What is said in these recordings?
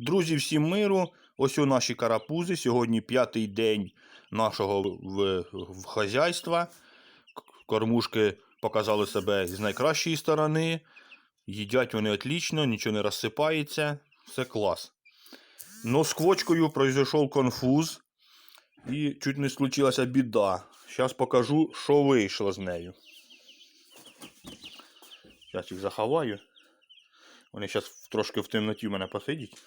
Друзі, всім миру. Ось у наші карапузи. Сьогодні п'ятий день нашого в, в хазяйства. Кормушки показали себе з найкращої сторони. Їдять вони отлично, нічого не розсипається. Все клас. Но з квочкою произошов конфуз. І чуть не случилася біда. Зараз покажу, що вийшло з нею. Зараз їх заховаю. Вони зараз трошки в темноті в мене посидять.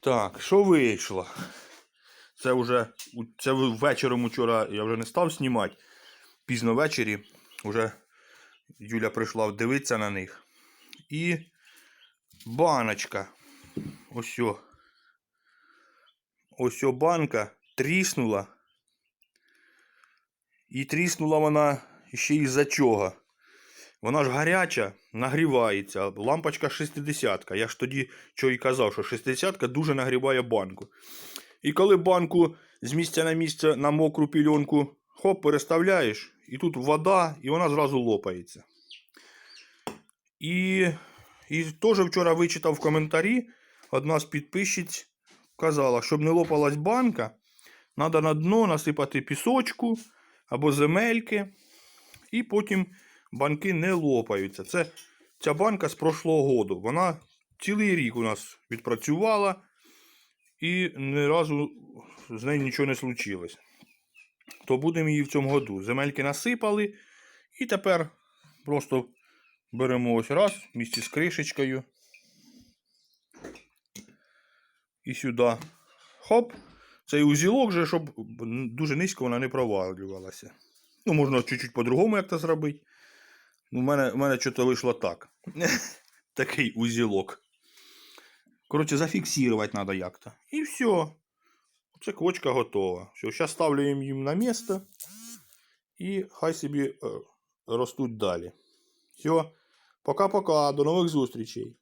Так, що вийшло? Це вже це вечором учора я вже не став знімати. Пізно ввечері вже Юля прийшла дивитися на них. І баночка. Ось. Ось банка тріснула. І тріснула вона ще й за чого. Вона ж гаряча, нагрівається. Лампочка 60. Я ж тоді що й казав, що 60 дуже нагріває банку. І коли банку з місця на місце на мокру пільонку хоп, переставляєш, і тут вода, і вона зразу лопається. І, і теж вчора вичитав в коментарі, одна з підписчиць казала, щоб не лопалась банка, треба на дно насипати пісочку або земельки, і потім банки не лопаються. Це ця банка з прошлого году. Вона цілий рік у нас відпрацювала і ні разу з нею нічого не случилось. То будемо її в цьому году. Земельки насипали, і тепер просто беремо ось раз в місці з кришечкою. І сюди. Хоп. Цей узілок же, щоб дуже низько вона не провалювалася. Ну, можна чуть-чуть по-другому як то зробити. У мене, у мене щось вийшло так. Такий узілок. Коротше, зафіксувати треба як-то. І все. Це квочка готова. Все, зараз ставлю їм на місце. І хай собі е, ростуть далі. Все. Пока-пока. До нових зустрічей.